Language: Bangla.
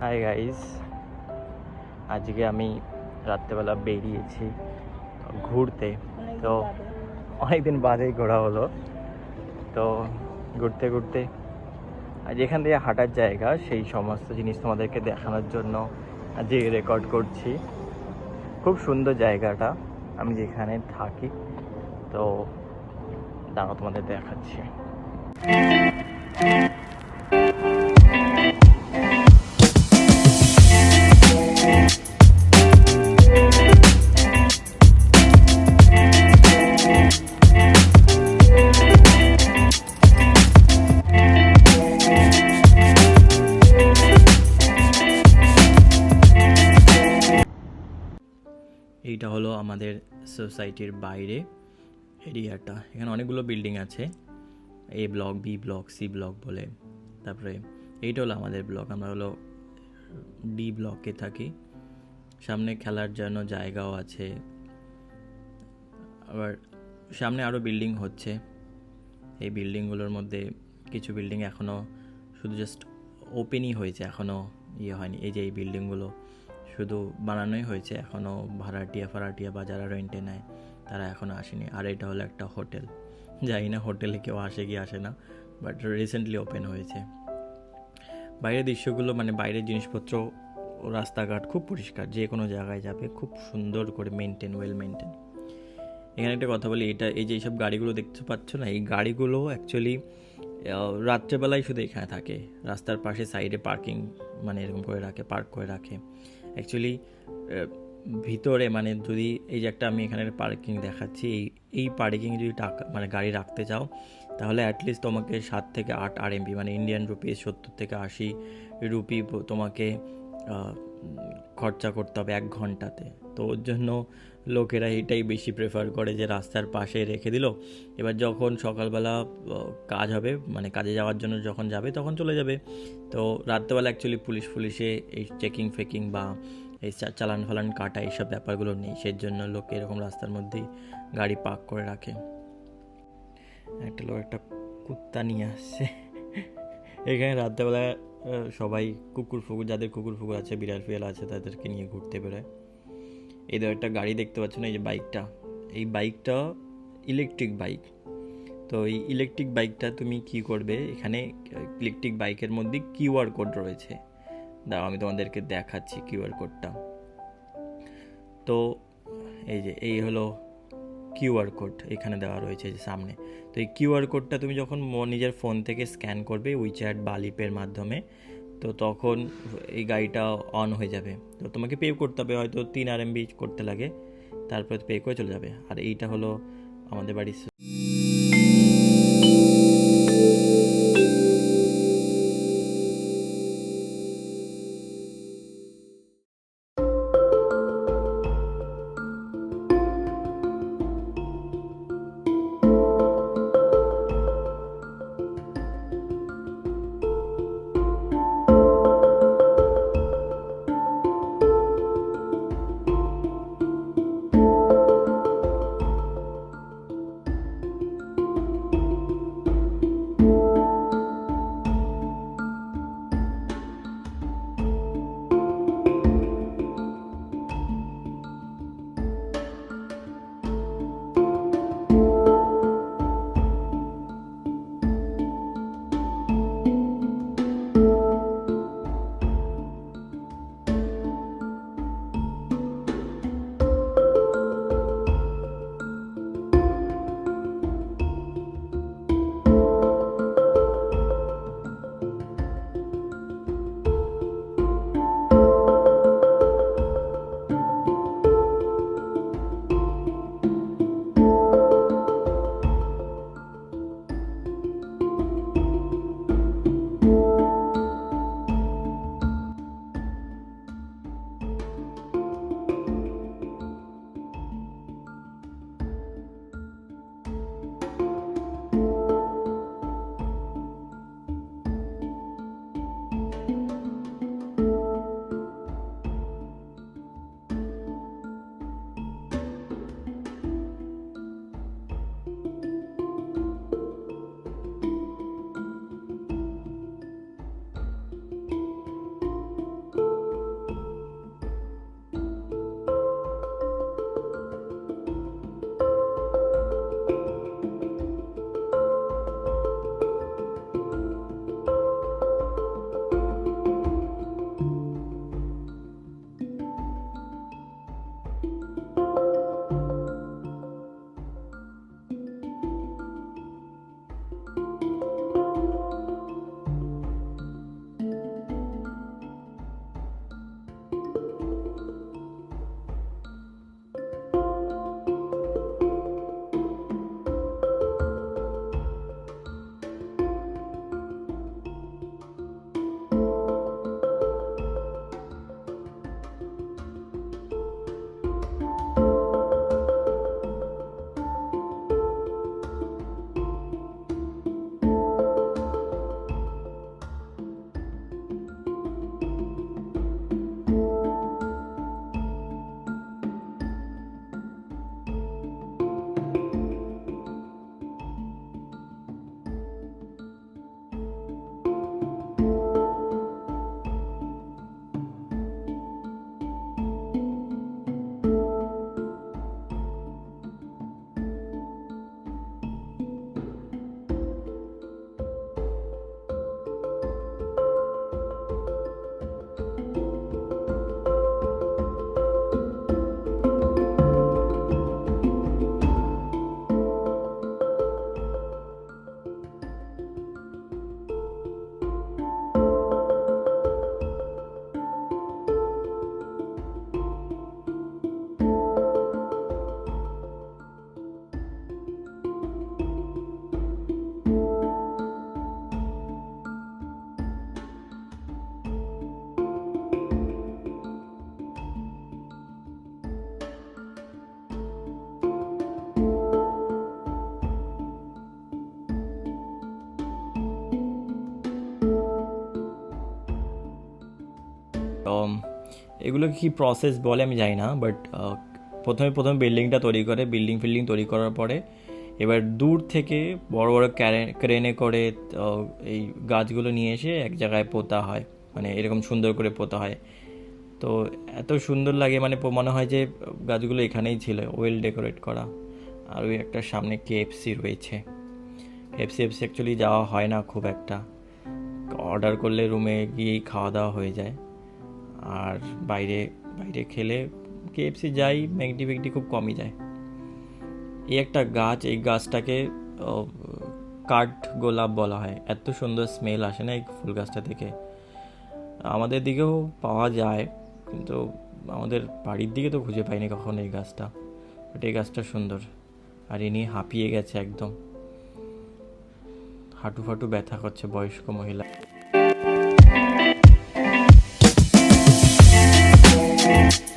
হাই গাইস আজকে আমি রাত্রেবেলা বেরিয়েছি ঘুরতে। তো অনেকদিন বাদেই ঘোরা হলো। তো ঘুরতে ঘুরতে আর যেখান থেকে হাঁটার জায়গা সেই সমস্ত জিনিস তোমাদেরকে দেখানোর জন্য আজকে রেকর্ড করছি। খুব সুন্দর জায়গাটা। আমি যেখানে থাকি। তো দাঁড়াও তোমাদের দেখাচ্ছি। এইটা হলো আমাদের সোসাইটির বাইরে এরিয়াটা। এখানে অনেকগুলো বিল্ডিং আছে। A block, B block, C block বলে। তারপরে এইটা হলো আমাদের ব্লক। আমরা হলো ডি ব্লকে থাকি। সামনে খেলার জন্য জায়গাও আছে। আবার সামনে আরও বিল্ডিং হচ্ছে। এই বিল্ডিংগুলোর মধ্যে কিছু বিল্ডিং এখনও শুধু জাস্ট ওপেনই হয়েছে। এখনও ইয়ে হয়নি। এই যে এই বিল্ডিংগুলো শুধু বানানোই হয়েছে, এখনও ভাড়াটিয়া ফাড়াটিয়া বা যারা রেন্টে নেয়, তারা এখনও আসেনি। আর এটা হলো একটা হোটেল। জানি না হোটেলে কেউ আসে কি আসে না বাট রিসেন্টলি ওপেন হয়েছে। বাইরের দৃশ্যগুলো মানে বাইরের জিনিসপত্র, রাস্তাঘাট খুব পরিষ্কার, যে কোনো জায়গায় যাবে, খুব সুন্দর করে মেনটেন ওয়েল মেনটেন এখানে একটা কথা বলি, এটা এই যে এইসব গাড়িগুলো দেখতে পাচ্ছ না, এই গাড়িগুলো অ্যাকচুয়ালি রাত্রেবেলায় শুধু এখানে থাকে, রাস্তার পাশে সাইডে পার্কিং মানে এরকম করে রাখে পার্ক করে রাখে। অ্যাকচুয়ালি ভিতরে মানে যদি এই যে একটা আমি এখানে পার্কিং দেখাচ্ছি, এই এই পার্কিং যদি টাকা মানে গাড়ি রাখতে চাও, তাহলে অ্যাটলিস্ট তোমাকে সাত থেকে আট আর এমপি মানে ইন্ডিয়ান রুপিস সত্তর থেকে আশি রুপি তোমাকে খরচা করতে হবে এক ঘন্টাতে। তো ওর জন্য লোকেরা এটাই বেশি প্রেফার করে যে রাস্তার পাশে রেখে দিল। এবার যখন সকালবেলা কাজ হবে মানে কাজে যাওয়ার জন্য যখন যাবে তখন চলে যাবে। তো রাত্রেবেলা অ্যাকচুয়ালি পুলিশ পুলিশে এই চেকিং ফেকিং বা এই চালান ফালান কাটা এইসব ব্যাপারগুলো নেই। সেই জন্য লোক এরকম রাস্তার মধ্যেই গাড়ি পার্ক করে রাখে। একটা লোক একটা কুত্তা নিয়ে আসছে। এখানে রাত্রেবেলা সবাই কুকুর ফুকুর যাদের কুকুর ফুকুর আছে বিড়াল ফিড়াল আছে, তাদেরকে নিয়ে ঘুরতে বেরোয়। এই ধর একটা গাড়ি দেখতে পাচ্ছ না, এই যে বাইকটা। এই বাইকটা ইলেকট্রিক বাইক তো এই ইলেকট্রিক বাইকটা তুমি কি করবে? এখানে ইলেকট্রিক বাইকের মধ্যে কিউআর কোড রয়েছে। দাঁড়াও আমি তোমাদেরকে দেখাচ্ছি কিউআর কোডটা তো এই যে, এই হলো কিউআর কোড এখানে দেওয়া রয়েছে যে সামনে। তো এই কিউআর কোডটা তুমি যখন নিজের ফোন থেকে স্ক্যান করবে উইচ্যাট বা লিপের মাধ্যমে তো তখন এই গাড়িটা অন হয়ে যাবে। তো তোমাকে পে করতে হবে, হয়তো তিন আর করতে লাগে, তারপর পে করে চলে যাবে। আর এইটা হলো আমাদের বাড়ির এগুলো কি প্রসেস বলে আমি জানি না বাট প্রথমে প্রথমে বিল্ডিংটা তৈরি করে বিল্ডিং ফিল্ডিং তৈরি করার পরে, এবার দূর থেকে বড় বড় ক্রেনে করে এই গাছগুলো নিয়ে এসে এক জায়গায় পোতা হয় মানে এরকম সুন্দর করে পোতা হয়। তো এত সুন্দর লাগে মানে মনে হয় যে গাছগুলো এখানেই ছিল ওয়েল ডেকোরেট করা। আর ওই একটা সামনে কেএফসি রয়েছে। কেএফসি এফসি অ্যাকচুয়ালি যাওয়া হয় না খুব একটা। অর্ডার করলে রুমে গিয়েই খাওয়া দাওয়া হয়ে যায়। আর বাইরে বাইরে খেলে কেএফসি যাই ম্যাগডি ফ্যাগডি খুব কমই যায়। এই একটা গাছ, এই গাছটাকে কাঠ গোলাপ বলা হয়। এত সুন্দর স্মেল আসে না এই ফুল গাছটা থেকে আমাদের দিকেও পাওয়া যায়, কিন্তু আমাদের বাড়ির দিকে তো খুঁজে পাইনি কখনো এই গাছটা। বাট এই গাছটা সুন্দর। আর ইনি হাঁপিয়ে গেছে একদম। হাঁটু ফাটু ব্যথা করছে বয়স্ক মহিলা। Yeah.